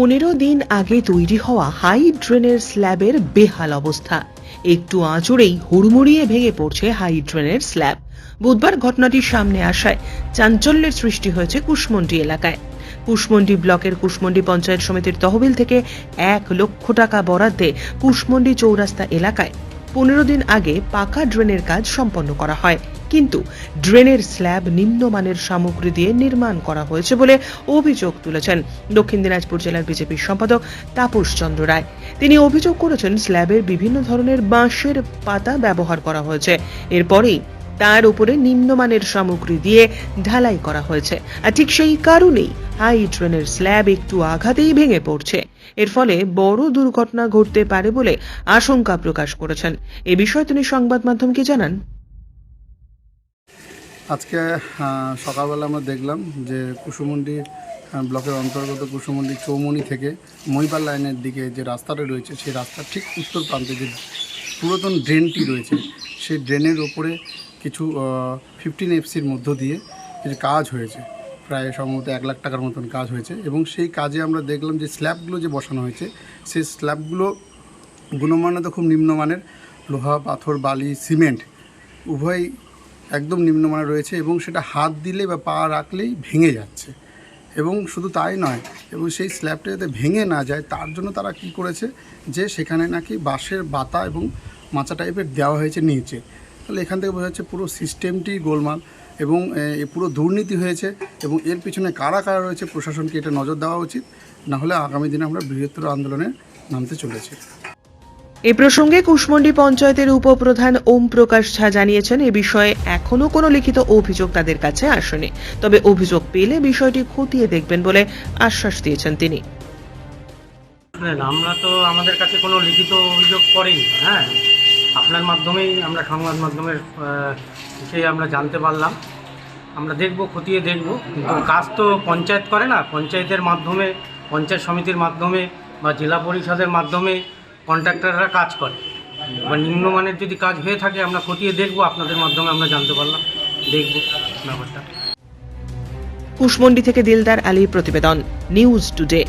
পনেরো দিন আগে তৈরি হওয়া হাই ড্রেনের স্ল্যাবের বেহাল অবস্থা। একটু আঁচড়েই হুড়মুড়িয়ে ভেঙে পড়ছে হাই ড্রেনের স্ল্যাব। বুধবার ঘটনাটি সামনে আসায় চাঞ্চল্যের সৃষ্টি হয়েছে কুশমন্ডি এলাকায়। কুশমন্ডি ব্লকের কুশমন্ডি পঞ্চায়েত সমিতির তহবিল থেকে এক লক্ষ টাকা বরাদ্দে কুশমন্ডি চৌরাস্তা এলাকায় পনেরো দিন আগে পাকা ড্রেনের কাজ সম্পন্ন করা হয়। কিন্তু ড্রেনের স্ল্যাব নিম্নমানের সামগ্রী দিয়ে নির্মাণ করা হয়েছে বলে অভিযোগ তুলেছেন দক্ষিণ দিনাজপুর জেলার বিজেপির সম্পাদক তাপস চন্দ্র রায়। তিনি অভিযোগ করেছেন স্ল্যাবের বিভিন্ন ধরনের বাঁশের পাতা ব্যবহার করা হয়েছে। এরপরেই তার উপরে নিম্নমানের সামগ্রী দিয়ে ঢালাই করা হয়েছে। আর ঠিক সেই কারণেই হাই ট্রেনের স্ল্যাব একটু আঘাতেই ভেঙে পড়ছে। এর ফলে বড় দুর্ঘটনা ঘটতে পারে বলে আশঙ্কা প্রকাশ করেছেন। এ বিষয়ে তিনি সংবাদ মাধ্যমকে জানান। আজকে সকালবেলা আমরা দেখলাম যে কুসুমন্ডি ব্লকের অন্তর্গত কুসুমন্ডি চৌমনি থেকে মহিপাল লাইনের দিকে যে রাস্তাটা রয়েছে, সেই রাস্তার ঠিক উত্তর প্রান্তে যে পুরাতন ড্রেনটি রয়েছে, সেই ড্রেনের ওপরে কিছু ফিফটিন এফসির মধ্য দিয়ে কিছু কাজ হয়েছে। প্রায় সম্ভবত এক লাখ টাকার মতন কাজ হয়েছে এবং সেই কাজে আমরা দেখলাম যে স্ল্যাবগুলো যে বসানো হয়েছে, সেই স্ল্যাবগুলো গুণমানে তো খুব নিম্নমানের, লোহা, পাথর, বালি, সিমেন্ট উভয় একদম নিম্নমানের রয়েছে এবং সেটা হাত দিলে বা পা রাখলেই ভেঙে যাচ্ছে। এবং শুধু তাই নয়, এবং সেই স্ল্যাবটা যাতে ভেঙে না যায়, তার জন্য তারা কি করেছে যে সেখানে নাকি বাঁশের বাতা এবং মাচা টাইপের দেওয়া হয়েছে নিচে। তাহলে এখান থেকে বোঝা যাচ্ছে পুরো সিস্টেমটি গোলমাল এবং পুরো দুর্নীতি হয়েছে এবং এর পিছনে কারা কারা রয়েছে প্রশাসনকে এটা নজর দেওয়া উচিত। নাহলে আগামী দিনে আমরা বৃহত্তর আন্দোলনে নামতে চলেছি। এ প্রসঙ্গে কুশমন্ডি পঞ্চায়েতের উপপ্রধান ওম প্রকাশ ঝা জানিয়েছেন, এ বিষয়ে এখনও কোনো লিখিত অভিযোগ তাদের কাছে আসেনি। তবে অভিযোগ পেলে বিষয়টি খতিয়ে দেখবেন বলে আশ্বাস দিয়েছেন তিনি। আমরা তো আমাদের কাছে কোনো লিখিত অভিযোগ করেনি হ্যাঁ। আপনার মাধ্যমেই আমরা সংবাদ মাধ্যমের সেই আমরা জানতে পারলাম। আমরা দেখব, খতিয়ে দেখব। কিন্তু কাজ তো পঞ্চায়েত করে না। পঞ্চায়েতের মাধ্যমে, পঞ্চায়েত সমিতির মাধ্যমে বা জেলা পরিষদের মাধ্যমে কন্ট্রাক্টররা কাজ করে। বা নিম্নমানের যদি কাজ হয়ে থাকে, আমরা খতিয়ে দেখব, আপনাদের মাধ্যমে আমরা জানতে পারলাম। দেখব ব্যাপারটা। কুশমন্ডি থেকে দিলদার আলী প্রতিবেদন, নিউজ টুডে।